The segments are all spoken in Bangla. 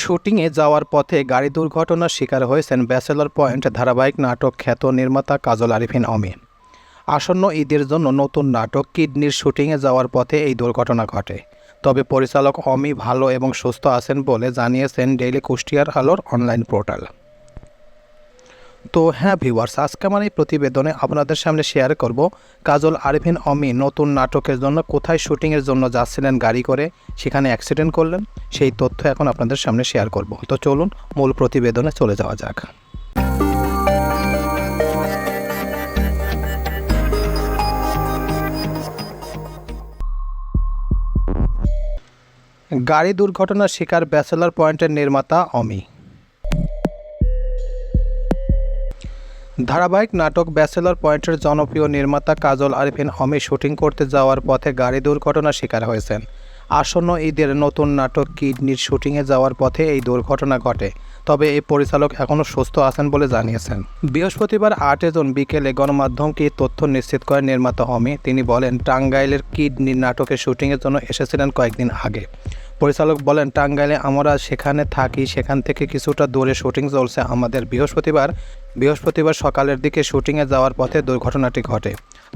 শুটিংয়ে যাওয়ার পথে গাড়ি দুর্ঘটনার শিকার হয়েছেন ব্যাচেলর পয়েন্ট ধারাবাহিক নাটক খ্যাত নির্মাতা কাজল আরিফিন অমি আসন্ন ঈদের জন্য নতুন নাটক কিডনির শুটিংয়ে যাওয়ার পথে এই দুর্ঘটনা ঘটে। তবে পরিচালক অমি ভালো এবং সুস্থ আছেন বলে জানিয়েছেন ডেইলি কুষ্টিয়ার আলোর অনলাইন পোর্টাল। তো হ্যাঁ ভিউয়ার্স আজকে আমার এই প্রতিবেদনে আপনাদের সামনে শেয়ার করব কাজল আরিফিন অমি নতুন নাটকের জন্য কোথায় শুটিংয়ের জন্য যাচ্ছিলেন, গাড়ি করে, সেখানে অ্যাক্সিডেন্ট করলেন, সেই তথ্য এখন আপনাদের সামনে শেয়ার করব। তো চলুন মূল প্রতিবেদনে চলে যাওয়া যাক। গাড়ি দুর্ঘটনার শিকার ব্যাচেলার পয়েন্টের নির্মাতা অমি। ধারাবাহিক নাটক ব্যাচেলর পয়েন্টের জনপ্রিয় নির্মাতা কাজল আরিফিন অমি শুটিং করতে যাওয়ার পথে গাড়ি দুর্ঘটনার শিকার হয়েছেন। আসন্ন ঈদের নতুন নাটক কিডনির শুটিংয়ে যাওয়ার পথে এই দুর্ঘটনা ঘটে, তবে এই পরিচালক এখনও সুস্থ আছেন বলে জানিয়েছেন। বৃহস্পতিবার আটে জুন বিকেলে গণমাধ্যমকে তথ্য নিশ্চিত করেন নির্মাতা অমি তিনি বলেন, টাঙ্গাইলের কিডনির নাটকের শুটিংয়ের জন্য এসেছিলেন কয়েকদিন আগে। পরিচালক বলেন, টাঙ্গাইলে আমরা সেখানে থাকি, সেখান থেকে কিছুটা দূরে শুটিং চলছে আমাদের বৃহস্পতিবার। বৃহস্পতিবার সকালের দিকে শুটিংয়ে যাওয়ার পথে দুর্ঘটনাটি ঘটে।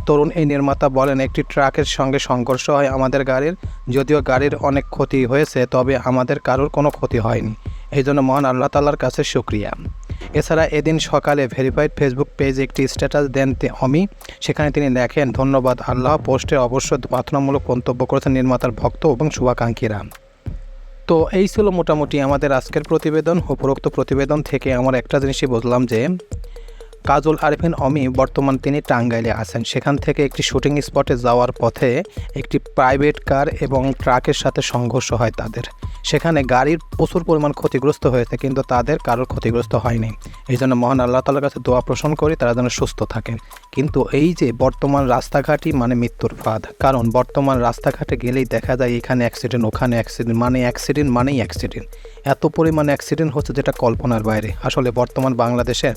তরুণ এই নির্মাতা বলেন, একটি ট্রাকের সঙ্গে সংঘর্ষ হয় আমাদের গাড়ির। যদিও গাড়ির অনেক ক্ষতি হয়েছে, তবে আমাদের কারোর কোনো ক্ষতি হয়নি। এই জন্য মহান আল্লাহ তাল্লার কাছে শুক্রিয়া। এছাড়া এদিন সকালে ভেরিফাইড ফেসবুক পেজে একটি স্ট্যাটাস দেন অমি। সেখানে তিনি লেখেন, ধন্যবাদ আল্লাহ, পোস্টে অবশ্য প্রার্থনামূলক মন্তব্য করেছেন নির্মাতার ভক্ত এবং শুভাকাঙ্ক্ষীরা। তো এই ছিল মোটামুটি আমাদের আজকের প্রতিবেদন, উপরোক্ত প্রতিবেদন থেকে আমার একটা জিনিসই বুঝলাম যে কাজল আরিফিন অমি বর্তমান তিনি টাঙ্গাইলে আছেন। সেখান থেকে একটি শুটিং স্পটে যাওয়ার পথে একটি প্রাইভেট কার এবং ট্রাকের সাথে সংঘর্ষ হয় তাদের। সেখানে গাড়ির প্রচুর পরিমাণ ক্ষতিগ্রস্ত হয়েছে, কিন্তু তাদের কারোর ক্ষতিগ্রস্ত হয়নি। এই জন্য মহান আল্লাহ তালার কাছে দোয়া পোষণ করি, তারা যেন সুস্থ থাকেন। কিন্তু এই যে বর্তমান রাস্তাঘাটই মানে মৃত্যুর ফাঁদ। কারণ বর্তমান রাস্তাঘাটে গেলেই দেখা যায় এখানে অ্যাক্সিডেন্ট ওখানে অ্যাক্সিডেন্ট মানে অ্যাক্সিডেন্ট মানেই অ্যাক্সিডেন্ট এত পরিমাণ অ্যাক্সিডেন্ট হচ্ছে যেটা কল্পনার বাইরে। আসলে বর্তমান বাংলাদেশে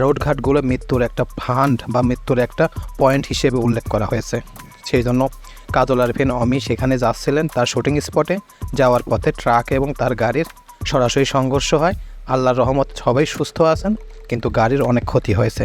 রোডঘাটগুলো মৃত্যুর একটা ফান্ড বা মৃত্যুর একটা পয়েন্ট হিসেবে উল্লেখ করা হয়েছে। সেই জন্য কাজল আরফিন অমি সেখানে যাচ্ছিলেন তার শুটিং স্পটে। যাওয়ার পথে ট্রাক এবং তার গাড়ির সরাসরি সংঘর্ষ হয়। আল্লাহর রহমত সবাই সুস্থ আছেন, কিন্তু গাড়ির অনেক ক্ষতি হয়েছে।